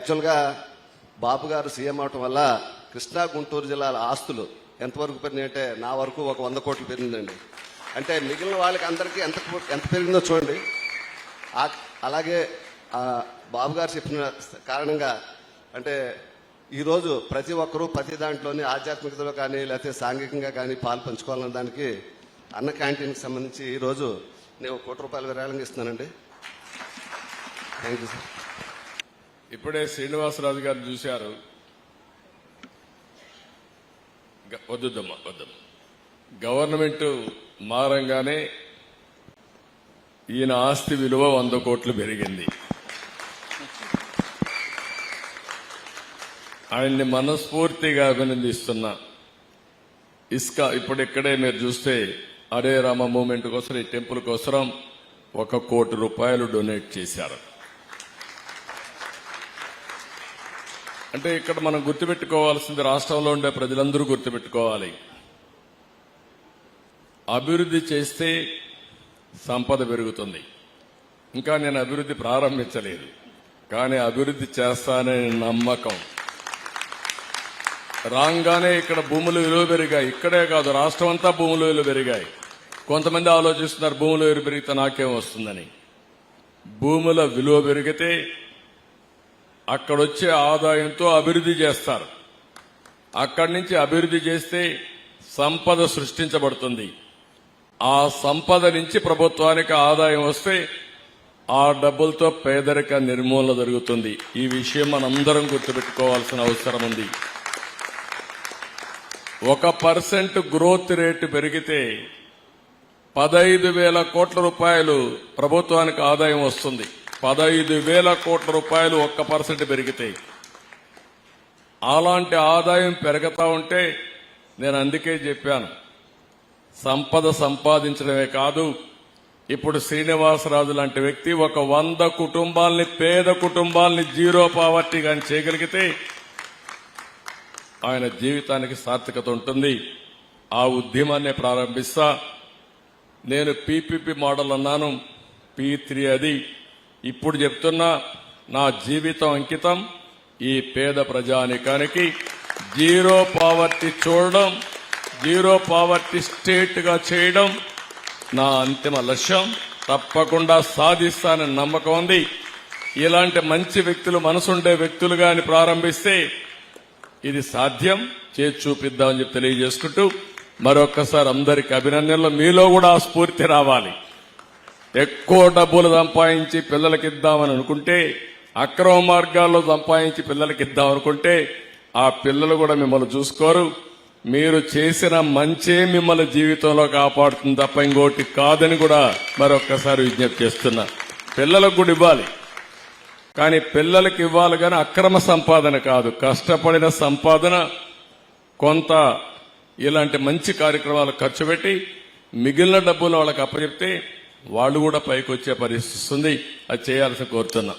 యాక్చువల్గా బాబు గారు సీఎం అవటం వల్ల కృష్ణా గుంటూరు జిల్లాల ఆస్తులు ఎంతవరకు పెరిగినాయంటే నా వరకు ఒక వంద కోట్లు పెరిగిందండి. అంటే మిగిలిన వాళ్ళకి అందరికీ ఎంత ఎంత పెరిగిందో చూడండి. అలాగే బాబు గారు చెప్పిన కారణంగా అంటే ఈరోజు ప్రతి ఒక్కరూ ప్రతి దాంట్లోని ఆధ్యాత్మికతలో కానీ లేకపోతే సాంఘికంగా కానీ పాలు పంచుకోవాలన్న దానికి అన్న క్యాంటీన్కి సంబంధించి ఈరోజు నేను ఒక కోటి రూపాయలు విరాళంగా ఇస్తున్నానండి. Thank you sir. ఇప్పుడే శ్రీనివాసరాజు గారు చూశారు. వద్దుద్దమ్మా వద్దమ్మా. గవర్నమెంట్ మారంగానే ఈయన ఆస్తి విలువ వంద కోట్లు పెరిగింది. ఆయన్ని మనస్ఫూర్తిగా అభినందిస్తున్నా ఇస్కా ఇప్పుడు ఇక్కడే మీరు చూస్తే అరే రామ మూమెంట్ కోసం ఈ టెంపుల్ కోసం ఒక కోటి రూపాయలు డొనేట్ చేశారు. అంటే ఇక్కడ మనం గుర్తుపెట్టుకోవాల్సింది రాష్ట్రంలో ఉండే ప్రజలందరూ గుర్తుపెట్టుకోవాలి. అభివృద్ధి చేస్తే సంపద పెరుగుతుంది. ఇంకా నేను అభివృద్ధి ప్రారంభించలేదు. కానీ అభివృద్ధి చేస్తాననే నమ్మకం. రాగానే ఇక్కడ భూములు విలువ పెరిగాయి. ఇక్కడే కాదు రాష్ట్రం అంతా భూముల విలువ పెరిగాయి. కొంతమంది ఆలోచిస్తున్నారు భూముల విలువ పెరిగితే నాకేం వస్తుందని. భూముల విలువ పెరిగితే అక్కడొచ్చే ఆదాయంతో అభివృద్ధి చేస్తారు. అక్కడి నుంచి అభివృద్ధి చేస్తే సంపద సృష్టించబడుతుంది. ఆ సంపద నుంచి ప్రభుత్వానికి ఆదాయం వస్తే ఆ డబ్బులతో పేదరిక నిర్మూలన జరుగుతుంది. ఈ విషయం మనందరం గుర్తుపెట్టుకోవాల్సిన అవసరం ఉంది. ఒక పర్సెంట్ గ్రోత్ రేటు పెరిగితే పదైదు వేల కోట్ల రూపాయలు ప్రభుత్వానికి ఆదాయం వస్తుంది. పదహైదు వేల కోట్ల రూపాయలు ఒక్క పర్సెంట్ పెరిగితే అలాంటి ఆదాయం పెరుగుతా ఉంటే నేను అందుకే చెప్పాను సంపద సంపాదించడమే కాదు ఇప్పుడు శ్రీనివాసరాజు లాంటి వ్యక్తి ఒక వంద కుటుంబాల్ని పేద కుటుంబాల్ని జీరో పావర్టీ కానీ చేయగలిగితే ఆయన జీవితానికి సార్థకత ఉంటుంది. ఆ ఉద్యమాన్ని ప్రారంభిస్తా. నేను పీపీపీ మోడల్ అన్నాను పీ త్రీ అది. ఇప్పుడు చెప్తున్నా నా జీవితం అంకితం ఈ పేద ప్రజానికానికి జీరో పావర్టీ చూడడం జీరో పావర్టీ స్టేట్గా చేయడం నా అంతిమ లక్ష్యం. తప్పకుండా సాధిస్తానని నమ్మకం ఉంది. ఇలాంటి మంచి వ్యక్తులు మనసుండే వ్యక్తులు గాని ప్రారంభిస్తే ఇది సాధ్యం. చేసి చూపిద్దామని చెప్పి తెలియజేసుకుంటూ మరొక్కసారి అందరికి అభినందనలు. మీలో కూడా ఆ స్ఫూర్తి రావాలి. ఎక్కువ డబ్బులు సంపాదించి పిల్లలకి ఇద్దామని అనుకుంటే అక్రమ మార్గాల్లో సంపాదించి పిల్లలకి ఇద్దాం అనుకుంటే ఆ పిల్లలు కూడా మిమ్మల్ని చూసుకోరు. మీరు చేసిన మంచే మిమ్మల్ని జీవితంలో కాపాడుతుంది తప్ప ఇంకోటి కాదని కూడా మరొక్కసారి విజ్ఞప్తి చేస్తున్నా. పిల్లలకు కూడా ఇవ్వాలి. కానీ పిల్లలకి ఇవ్వాలి కానీ అక్రమ సంపాదన కాదు. కష్టపడిన సంపాదన కొంత ఇలాంటి మంచి కార్యక్రమాలు ఖర్చు పెట్టి మిగిలిన డబ్బులు వాళ్ళకి అప్పచెప్తే వాళ్ళు కూడా పైకి వచ్చే పరిస్థితి వస్తుంది అది చేయాల్సి కోరుతున్నా.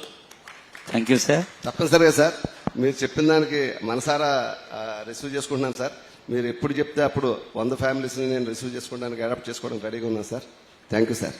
థ్యాంక్ యూ సార్ తప్పనిసరిగా సార్. మీరు చెప్పిన దానికి మనసారా రిసీవ్ చేసుకుంటున్నాను సార్. మీరు ఎప్పుడు చెప్తే అప్పుడు వంద ఫ్యామిలీస్ని నేను రిసీవ్ చేసుకోవడానికి అడాప్ట్ చేసుకోవడానికి రెడీగా ఉన్నాను సార్. Thank you sir.